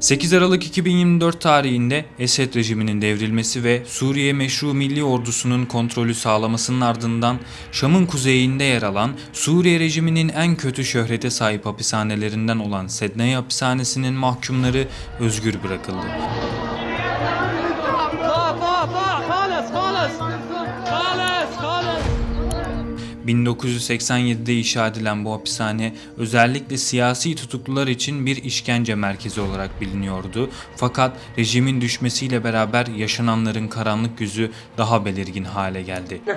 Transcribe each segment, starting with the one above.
8 Aralık 2024 tarihinde Esed rejiminin devrilmesi ve Suriye Meşru Milli Ordusu'nun kontrolü sağlamasının ardından Şam'ın kuzeyinde yer alan Suriye rejiminin en kötü şöhrete sahip hapishanelerinden olan Sedney hapishanesinin mahkumları özgür bırakıldı. 1987'de inşa edilen bu hapishane özellikle siyasi tutuklular için bir işkence merkezi olarak biliniyordu. Fakat rejimin düşmesiyle beraber yaşananların karanlık yüzü daha belirgin hale geldi.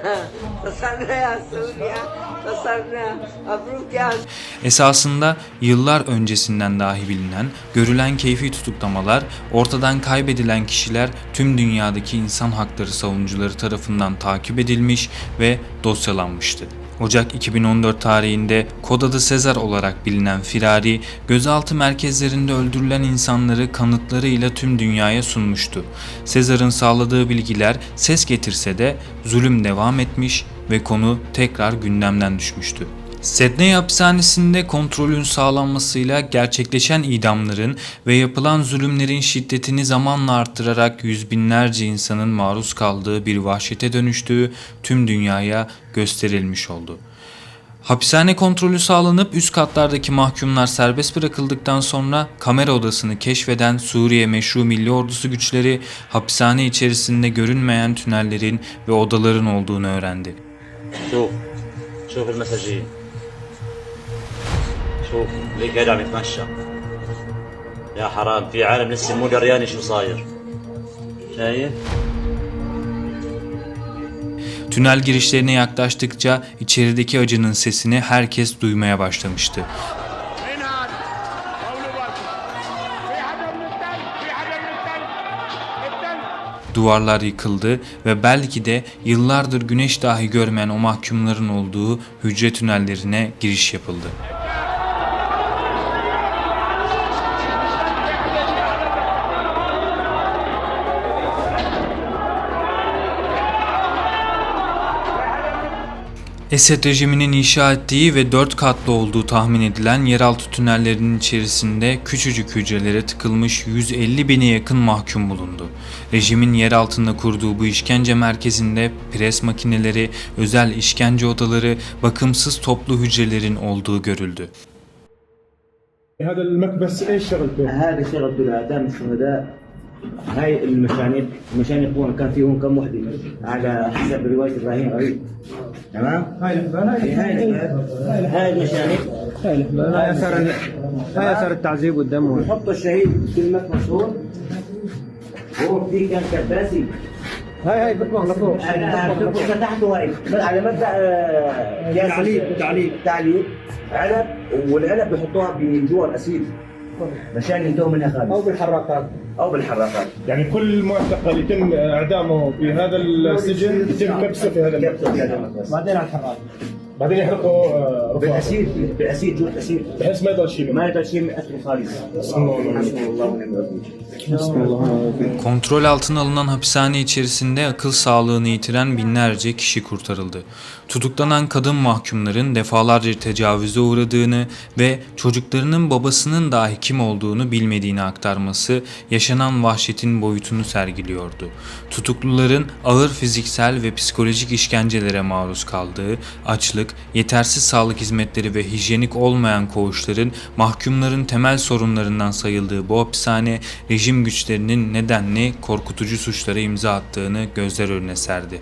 Esasında yıllar öncesinden dahi bilinen, görülen keyfi tutuklamalar, ortadan kaybedilen kişiler tüm dünyadaki insan hakları savunucuları tarafından takip edilmiş ve dosyalanmıştı. Ocak 2014 tarihinde kod adı Sezar olarak bilinen Firari, gözaltı merkezlerinde öldürülen insanları kanıtlarıyla tüm dünyaya sunmuştu. Sezar'ın sağladığı bilgiler ses getirse de zulüm devam etmiş ve konu tekrar gündemden düşmüştü. Sydney hapishanesinde kontrolün sağlanmasıyla gerçekleşen idamların ve yapılan zulümlerin şiddetini zamanla arttırarak yüz binlerce insanın maruz kaldığı bir vahşete dönüştüğü tüm dünyaya gösterilmiş oldu. Hapishane kontrolü sağlanıp üst katlardaki mahkumlar serbest bırakıldıktan sonra kamera odasını keşfeden Suriye Meşru Milli Ordusu güçleri hapishane içerisinde görünmeyen tünellerin ve odaların olduğunu öğrendi. Şu, Çok, çok mesajı. شوف ليك قاعد عم يتمشى يا حرام في عالم لسه مو دريان شو صاير شايف Tünel girişlerine yaklaştıkça içerideki acının sesini herkes duymaya başlamıştı. مين هذا؟ قولوا بركة في حدا من التل في حدا من التل التل Duvarlar yıkıldı ve belki de yıllardır güneş dahi görmeyen o mahkumların olduğu hücre tünellerine giriş yapıldı. Esed rejiminin inşa ettiği ve dört katlı olduğu tahmin edilen yeraltı tünellerinin içerisinde küçücük hücrelere tıkılmış 150 bine yakın mahkum bulundu. Rejimin yer altında kurduğu bu işkence merkezinde pres makineleri, özel işkence odaları, bakımsız toplu hücrelerin olduğu görüldü. هذا المكبس ايش شغلته؟ هذا شغلته لاعدام الشهداء هاي المشانق مشانق هون كان فيهم كم وحده على حسب روايه ابراهيم غريب تمام؟ هاي الحبال هاي هاي هاي المشانق هاي الحبال هاي أثر هاي أثر التعذيب والدم. وال- بحطوا الشهيد المكبس هون هون في كان كباسي هاي هاي بطلع لفوق تحت واقف على مبدأ آه،. تعليق تعليق. تعليق. علب والعلب بحطوها بجوا الأسيد. مشان ينتهوا منها خالص أو بالحراقات أو بالحراقات يعني كل معتقل يتم إعدامه في هذا السجن يتم كبسه في هذا المكان. بعدين على الحراق بعدين يحرقوا آه، رفاقه بالاسيد بالاسيد جوا الاسيد بحيث ما يضل شيء منه ما يقدر شيء من اثره خالص حسبنا الله ونعم الوكيل Kontrol altına alınan hapishane içerisinde akıl sağlığını yitiren binlerce kişi kurtarıldı. Tutuklanan kadın mahkumların defalarca tecavüze uğradığını ve çocuklarının babasının dahi kim olduğunu bilmediğini aktarması yaşanan vahşetin boyutunu sergiliyordu. Tutukluların ağır fiziksel ve psikolojik işkencelere maruz kaldığı, açlık, yetersiz sağlık hizmetleri ve hijyenik olmayan koğuşların mahkumların temel sorunlarından sayıldığı bu hapishane rejim güçlerinin nedenli korkutucu suçlara imza attığını gözler önüne serdi.